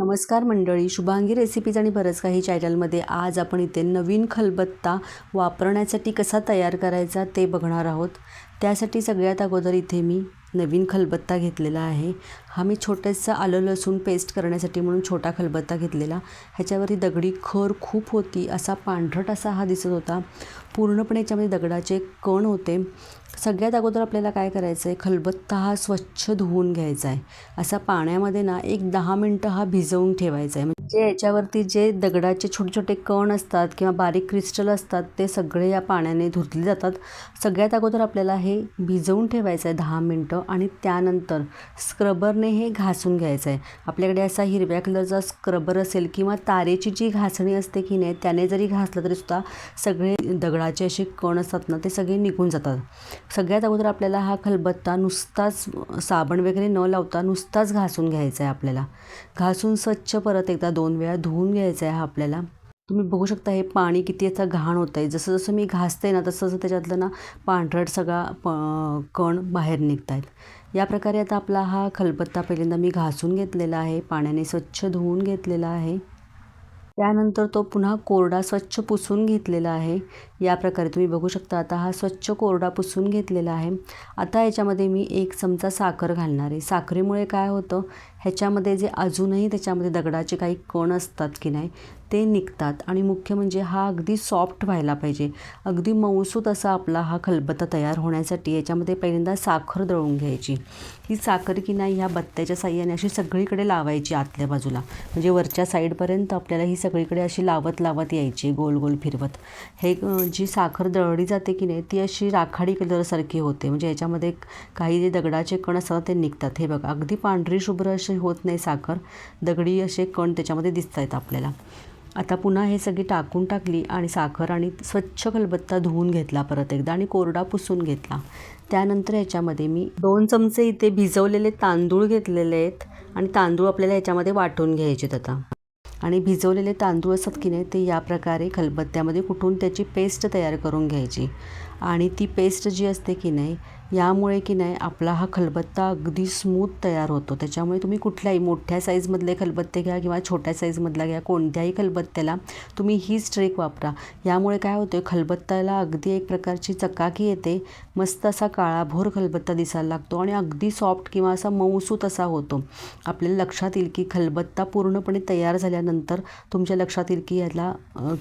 नमस्कार मंडळी शुभांगी रेसिपीज आणि बरंच काही चॅनलमध्ये आज आपण इथे नवीन खलबत्ता वापरण्यासाठी कसा तयार करायचा ते बघणार आहोत. त्यासाठी सगळ्यात अगोदर इथे मी नवीन खलबत्ता घेतलेला आहे. हा मी छोटंसं आलं लसूण पेस्ट करण्यासाठी म्हणून छोटा खलबत्ता घेतलेला. ह्याच्यावरती दगडी खर खूप होती असा पांढरट असा हा दिसत होता. पूर्णपणे याच्यामध्ये दगडाचे कण होते. सगळ्यात अगोदर आपल्याला काय करायचं आहे? खलबत्ता हा स्वच्छ धुवून घ्यायचा आहे. असा पाण्यामध्ये ना एक दहा मिनटं हा भिजवून ठेवायचा आहे. म्हणजे याच्यावरती जे दगडाचे छोटे छोटे कण असतात किंवा बारीक क्रिस्टल असतात ते सगळे या पाण्याने धुतले जातात. सगळ्यात अगोदर आपल्याला हे भिजवून ठेवायचं आहे दहा मिनटं आणि त्यानंतर स्क्रबरने हे घासून घ्यायचं आहे. आपल्याकडे असा हिरव्या कलरचा स्क्रबर असेल किंवा तारेची जी घासणी असते की नाही त्याने जरी घासलं तरीसुद्धा सगळे दगडाचे असे कण असतात ना ते सगळे निघून जातात. सगळ्यात अगोदर आपल्याला हा खलबत्ता नुसताच साबण वगैरे न लावता नुसताच घासून घ्यायचा आहे आपल्याला. घासून स्वच्छ परत एकदा दोन वेळा धुवून घ्यायचा आहे हा आपल्याला. तुम्ही बघू शकता हे पाणी किती याचा घाण होत आहे. जसं जसं मी घासते ना तसं तसं त्याच्यातलं ना पांढरट सगळा प कण बाहेर निघत आहेत. या प्रकारे आता आपला हा खलबत्ता पहिल्यांदा मी घासून घेतलेला आहे. पाण्याने स्वच्छ धुवून घेतलेला आहे. त्यानंतर तो पुन्हा कोरडा स्वच्छ पुसून घेतलेला आहे. या प्रकारे तुम्ही बघू शकता आता हा स्वच्छ कोरडा पुसून घेतलेला आहे. आता याच्यामध्ये मी एक चमचा साखर घालणार आहे. साखरेमुळे काय होतं ह्याच्यामध्ये जे अजूनही त्याच्यामध्ये दगडाचे काही कण असतात की नाही ते निघतात. आणि मुख्य म्हणजे हा अगदी सॉफ्ट व्हायला पाहिजे. अगदी मऊसूत असा आपला हा खलबत्ता तयार होण्यासाठी याच्यामध्ये पहिल्यांदा साखर दळून घ्यायची. ही साखर की नाही ह्या बत्त्याच्या साह्याने अशी सगळीकडे लावायची आतल्या बाजूला. म्हणजे वरच्या साईडपर्यंत आपल्याला ही सगळीकडे अशी लावत लावत यायची गोल गोल फिरवत. हे जी साखर दळली जाते की नाही ती अशी राखाडी कलरसारखी होते. म्हणजे याच्यामध्ये काही जे दगडाचे कण असतात ते निघतात. हे बघा अगदी पांढरी शुभ्र अशी होत नाही साखर. दगडी असे कण त्याच्यामध्ये दिसत आहेत आपल्याला. आता पुन्हा हे सगळी टाकून टाकली आणि साखर आणि स्वच्छ खलबत्ता धुवून घेतला परत एकदा आणि कोरडा पुसून घेतला. त्यानंतर याच्यामध्ये मी दोन चमचे इथे भिजवलेले तांदूळ घेतलेले आहेत आणि तांदूळ आपल्याला याच्यामध्ये वाटून घ्यायचेत आता. आणि भिजवलेले तांदूळ असतात की नाही ते या प्रकारे खलबत्त्यामध्ये कुठून त्याची पेस्ट तयार करून घ्यायची. आणि ती पेस्ट जी असते की नाही यामुळे की नाही आपला हा खलबत्ता अगदी स्मूथ तयार होतो. त्याच्यामुळे तुम्ही कुठल्याही मोठ्या साईजमधले खलबत्ते घ्या किंवा छोट्या साईजमधला घ्या कोणत्याही खलबत्त्याला तुम्ही हीच ट्रेक वापरा. यामुळे काय होतं खलबत्त्याला अगदी एक प्रकारची चकाकी येते मस्त असा काळाभोर खलबत्ता दिसायला लागतो आणि अगदी सॉफ्ट किंवा असा मऊसूत असा होतो. आपल्याला लक्षात येईल की खलबत्ता पूर्णपणे तयार झाल्यानंतर तुमच्या लक्षात येईल की याला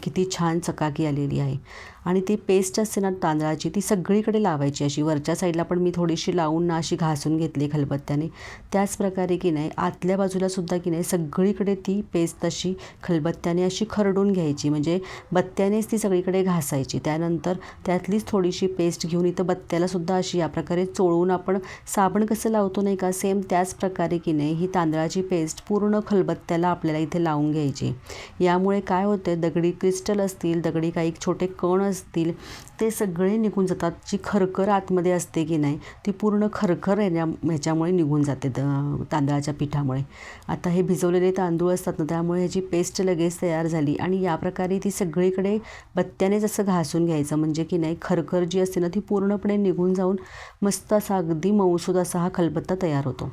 किती छान चकाकी आलेली आहे. आणि ती पेस्ट असते ना तांदळाची ती सगळीकडे लावायची अशी वरच्या साईडला पण मी थोडीशी लावून ना अशी घासून घेतली खलबत्त्याने. त्याच प्रकारे की नाही आतल्या बाजूलासुद्धा की नाही सगळीकडे ती पेस्ट तशी खलबत्त्याने अशी खरडून घ्यायची. म्हणजे बत्त्यानेच ती सगळीकडे घासायची. त्यानंतर त्यातलीच थोडीशी पेस्ट घेऊन इथं बत्त्यालासुद्धा अशी या प्रकारे चोळून आपण साबण कसं लावतो नाही का सेम त्याच प्रकारे की नाही ही तांदळाची पेस्ट पूर्ण खलबत्त्याला आपल्याला इथे लावून घ्यायची. यामुळे काय होतं दगडी क्रिस्टल असतील दगडी काही छोटे कण असतील ते सगळे निघून जातात. जी खरखर आतमध्ये असते की नाही. ती पूर्ण खरखर येण्या ह्याच्यामुळे निघून जाते तांदळाच्या पिठामुळे. आता हे भिजवलेले तांदूळ असतात ना त्यामुळे ह्याची पेस्ट लगेच तयार झाली आणि या प्रकारे ती सगळीकडे बत्त्याने जसं घासून घ्यायचं म्हणजे की नाही खरखर जी असते ना ती पूर्णपणे निघून जाऊन मस्त असा अगदी मऊसूद असा हा खलबत्ता तयार होतो.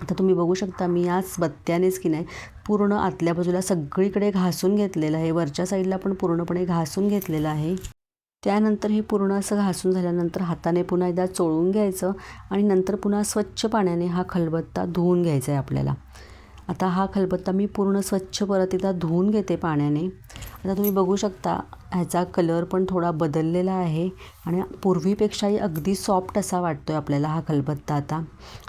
आता तुम्ही बघू शकता मी याच बत्त्यानेच की नाही पूर्ण आतल्या बाजूला सगळीकडे घासून घेतलेलं आहे. वरच्या साईडला पण पूर्णपणे घासून घेतलेलं आहे. त्यानंतर हे पूर्ण असं घासून झाल्यानंतर हाताने पुन्हा एकदा चोळून घ्यायचं आणि नंतर पुन्हा स्वच्छ पाण्याने हा खलबत्ता धुवून घ्यायचा आहे आपल्याला. आता हा खलबत्ता मी पूर्ण स्वच्छ परत एकदा धुवून घेते पाण्याने. आता तुम्ही बघू शकता ह्याचा कलर पण थोडा बदललेला आहे आणि पूर्वीपेक्षाही अगदी सॉफ्ट असा वाटतो आहे आपल्याला हा खलबत्ता आता.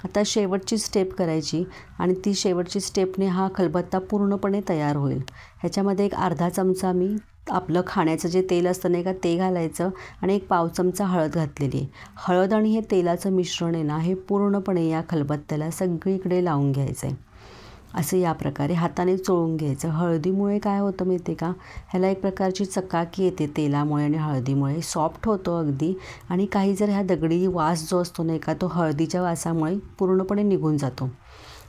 आता शेवटची स्टेप करायची आणि ती शेवटची स्टेपने हा खलबत्ता पूर्णपणे तयार होईल. ह्याच्यामध्ये एक अर्धा चमचा मी आपलं खाण्याचं जे तेल असतं नाही का ते घालायचं आणि एक पाव चमचा हळद घातलेली आहे. हळद आणि हे तेलाचं मिश्रण आहे ना हे पूर्णपणे या खलबत्त्याला सगळीकडे लावून घ्यायचं आहे असं या प्रकारे हाताने चोळून घ्यायचं. हळदीमुळे काय होतं माहिती का? ह्याला एक प्रकारची चकाकी येते तेलामुळे आणि हळदीमुळे. सॉफ्ट होतो अगदी. आणि काही जर ह्या दगडी वास जो असतो नाही का तो हळदीच्या वासामुळे पूर्णपणे निघून जातो.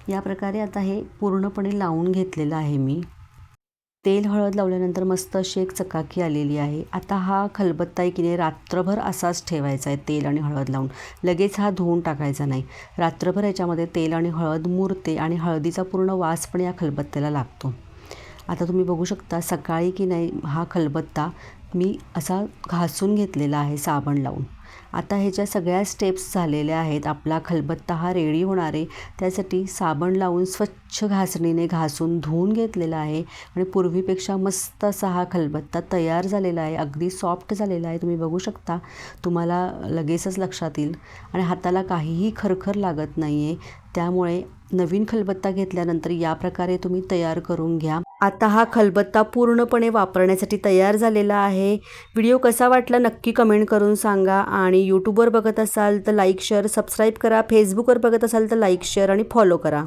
या प्रकारे आता हे पूर्णपणे लावून घेतलेलं आहे मी. तेल हळद लावल्यानंतर मस्त अशी एक चकाकी आलेली आहे. आता हा खलबत्ता आहे की नाही रात्रभर असाच ठेवायचा आहे तेल आणि हळद लावून. लगेच हा धुवून टाकायचा नाही. रात्रभर याच्यामध्ये तेल आणि हळद मुरते आणि हळदीचा पूर्ण वास पण या खलबत्त्याला लागतो. आता तुम्ही बघू शकता सकाळी की नाही हा खलबत्ता मी असा घासून घेतलेला आहे साबण लावून. आता ह्याच्या सगळ्या स्टेप्स झालेल्या आहेत आपला खलबत्ता हा रेडी होणार आहे त्यासाठी साबण लावून स्वच्छ घासणीने घासून धुवून घेतलेला आहे आणि पूर्वीपेक्षा मस्त असा हा खलबत्ता तयार झालेला आहे अगदी सॉफ्ट झालेला आहे. तुम्ही बघू शकता तुम्हाला लगेचच लक्षात येईल. आणि हाताला काहीही खरखर लागत नाही आहे त्यामुळे नवीन खलबत्ता घेतल्यानंतर या प्रकारे तुम्ही तयार करून घ्या. आता हा खलबत्ता पूर्णपणे वापरण्यासाठी तयार झालेला आहे. व्हिडिओ कसा वाटला नक्की कमेंट करून सांगा आणि यूट्यूबवर बघत असाल तर लाईक शेअर सबस्क्राईब करा. फेसबुकवर बघत असाल तर लाईक शेअर आणि फॉलो करा.